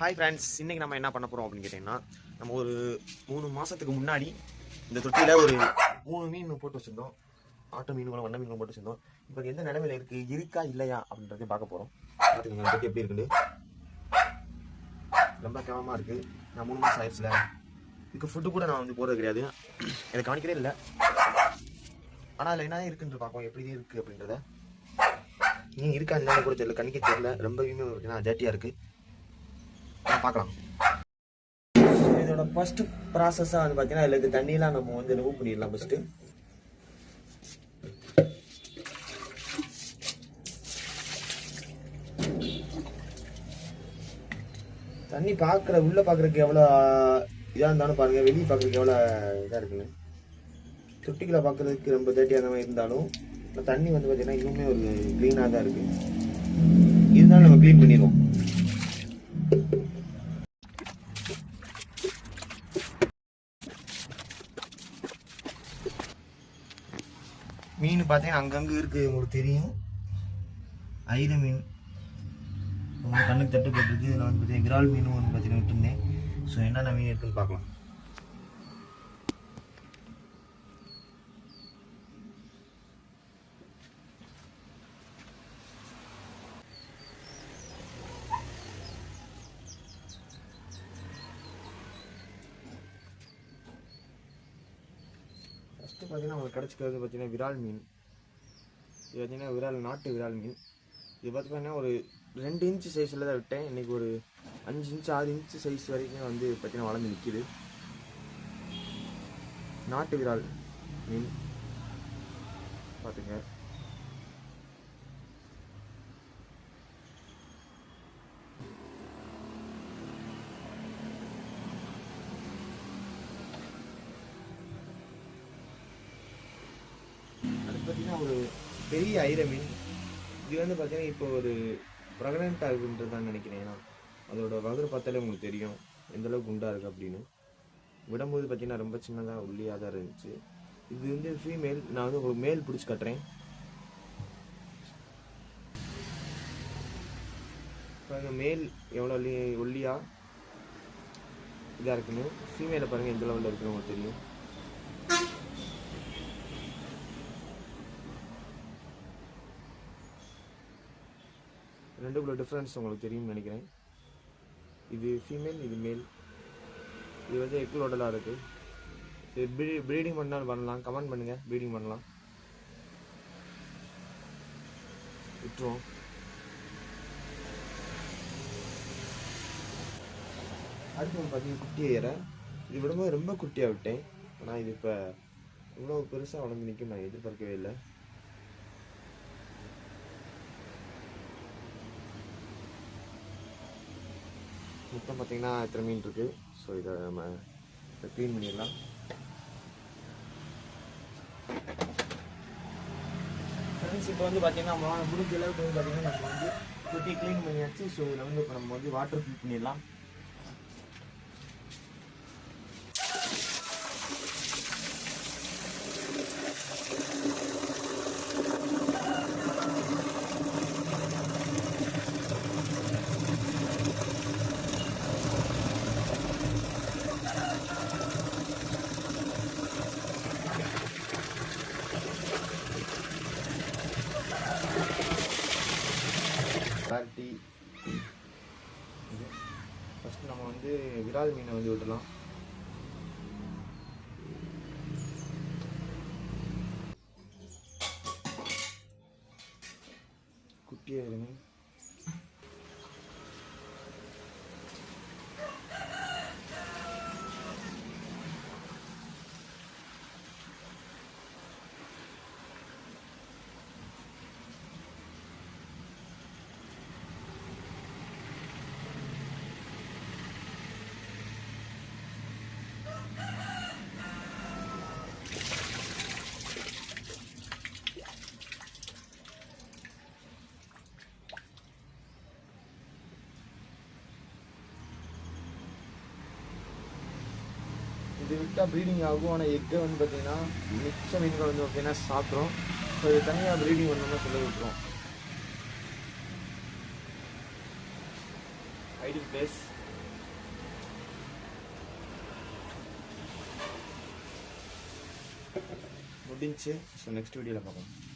Hi friends இன்னைக்கு நம்ம என்ன பண்ண போகிறோம் அப்படின்னு கேட்டிங்கன்னா நம்ம ஒரு மூணு மாதத்துக்கு முன்னாடி இந்த தொட்டியில் ஒரு மூணு மீன் போட்டு வச்சுருந்தோம். ஆட்டு மீன்களும் வண்ண மீன்களும் போட்டு வச்சுருந்தோம். இப்போ எந்த நிலைமையில இருக்குது இருக்கா இல்லையா அப்படின்றதையும் பார்க்க போகிறோம் பார்த்துக்கோங்க தொட்டி எப்படி இருக்குன்னு. ரொம்ப கேவலமாக இருக்குது நான் மூணு மாதம் ஆயிடுச்சுல. இதுக்கு ஃபுட்டு கூட நான் வந்து போகிறது கிடையாது. எனக்கு கவனிக்கவே இல்லை. ஆனால் அதில் என்ன இருக்குன்னு பார்ப்போம். எப்படி இருக்குது அப்படின்றத. நீங்கள் இருக்கா இல்லைன்னு கூட தெரியல. கணிக்க தெரியல. ரொம்பவுமே பார்த்தீங்கன்னா டேட்டியாக இருக்குது பார்க்கலாம். இதோட ஃபர்ஸ்ட் ப்ராசஸாக வந்து பார்த்தீங்கன்னா இதில் இருக்க தண்ணியெல்லாம் நம்ம வந்து ரிமூவ் பண்ணிடலாம் ஃபஸ்ட்டு தண்ணி பார்க்குற உள்ளே பார்க்குறதுக்கு எவ்வளோ இதாக இருந்தாலும் பாருங்கள் வெளியே பார்க்குறதுக்கு எவ்வளோ இதாக இருக்குன்னு. தொட்டிகளை பார்க்குறதுக்கு ரொம்ப தேட்டி அந்த மாதிரி இருந்தாலும் இப்போ தண்ணி வந்து பார்த்தீங்கன்னா இன்னுமே ஒரு க்ளீனாக தான் இருக்குது இருந்தாலும் நம்ம க்ளீன் பண்ணிடுவோம் மீன் பார்த்தீங்கன்னா அங்கங்கே இருக்குது உங்களுக்கு தெரியும். ஐர மீன். உங்களுக்கு கண்ணுக்கு தட்டுப்பட்டுருக்கு இதில் வந்து பார்த்தீங்கன்னா விரால் மீன் வந்து பார்த்தீங்கன்னா விட்டுருந்தேன். ஸோ என்னென்ன மீன் இருக்குன்னு பார்க்கலாம். ஃபஸ்ட்டு பார்த்தீங்கன்னா உங்களுக்கு கிடச்சிக்கிறது பார்த்தீங்கன்னா விரால் மீன். இது பார்த்தீங்கன்னா விரால் நாட்டு விரால் மீன். இது பார்த்தீங்கன்னா ஒரு ரெண்டு இன்ச்சு சைஸில் தான் விட்டேன். இன்றைக்கி ஒரு அஞ்சு இன்ச்சு ஆறு இன்ச்சு சைஸ் வரைக்கும் வந்து பார்த்திங்கன்னா வளர்ந்து நிற்கிது நாட்டு விரால் மீன். பார்த்துங்க அது பார்த்தீங்கன்னா ஒரு பெரிய ஐரமீன் இது வந்து பார்த்தீங்கன்னா இப்போ ஒரு ப்ரெக்னென்ட் இருக்குன்றது தான் நினைக்கிறேன். ஏன்னா அதோட வகர் பார்த்தாலே உங்களுக்கு தெரியும் எந்தளவுக்கு குண்டாக இருக்குது இருக்கு அப்படின்னு. விடும்போது பார்த்தீங்கன்னா ரொம்ப சின்னதாக உள்ளியாக தான் இருந்துச்சு. இது வந்து ஃபீமேல் நான் வந்து உங்களுக்கு மேல் பிடிச்சி கட்டுறேன். பாருங்கள் மேல் எவ்வளோ ஒல்லி ஒல்லியாக இதாக இருக்குன்னு. ஃபீமேலை பாருங்கள் எந்த லெவலில் இருக்குன்னு உங்களுக்கு தெரியும். ரெண்டுக்குள்ள டிஃப்ரென்ஸ் உங்களுக்கு தெரியும்னு நினைக்கிறேன். இது ஃபீமேல் இது மேல் இது வந்து எக்குலோடலாக இருக்குது இது ப்ரீ ப்ரீடிங் பண்ணாலும் பண்ணலாம். கமெண்ட் பண்ணுங்கள் ப்ரீடிங் பண்ணலாம். விட்டுருவோம். அடுத்து வந்து பார்த்தீங்கன்னா குட்டி ஏற. இது விடும்போது ரொம்ப குட்டியாக விட்டேன். ஆனால் இது இப்போ இவ்வளோ பெருசாக வளர்ந்து நிற்கும் நான் எதிர்பார்க்கவே இல்லை. மொத்தம் பார்த்தீங்கன்னா எத்தனை மீன் இருக்குது ஸோ இதை நம்ம இதை க்ளீன் பண்ணிடலாம். ஃப்ரெண்ட்ஸ் இப்போ வந்து பார்த்தீங்கன்னா நம்ம முடிஞ்ச அளவுக்கு வந்து பார்த்தீங்கன்னா நம்ம வந்து குட்டி க்ளீன் பண்ணியாச்சு. ஸோ இதில் வந்து இப்போ நம்ம வந்து வாட்டர் ஃபில் பண்ணிடலாம். குவாலிட்டி ஃபஸ்ட்டு நம்ம வந்து விரால் மீனை வந்து விடலாம் குட்டியாக இருங்க. இது விட்டால் ப்ரீடிங் ஆகும். ஆனால் எக்கை வந்து பார்த்திங்கன்னா மிச்ச மீன்கள் வந்து பார்த்திங்கன்னா சாப்பிட்றோம் ஸோ இது தனியாக ப்ரீடிங் பண்ணணும்னு சொல்ல விட்டுரும் ஐடி பிளேஸ் முடிஞ்சு. ஸோ நெக்ஸ்ட் வீடியோவில் பார்க்கணும்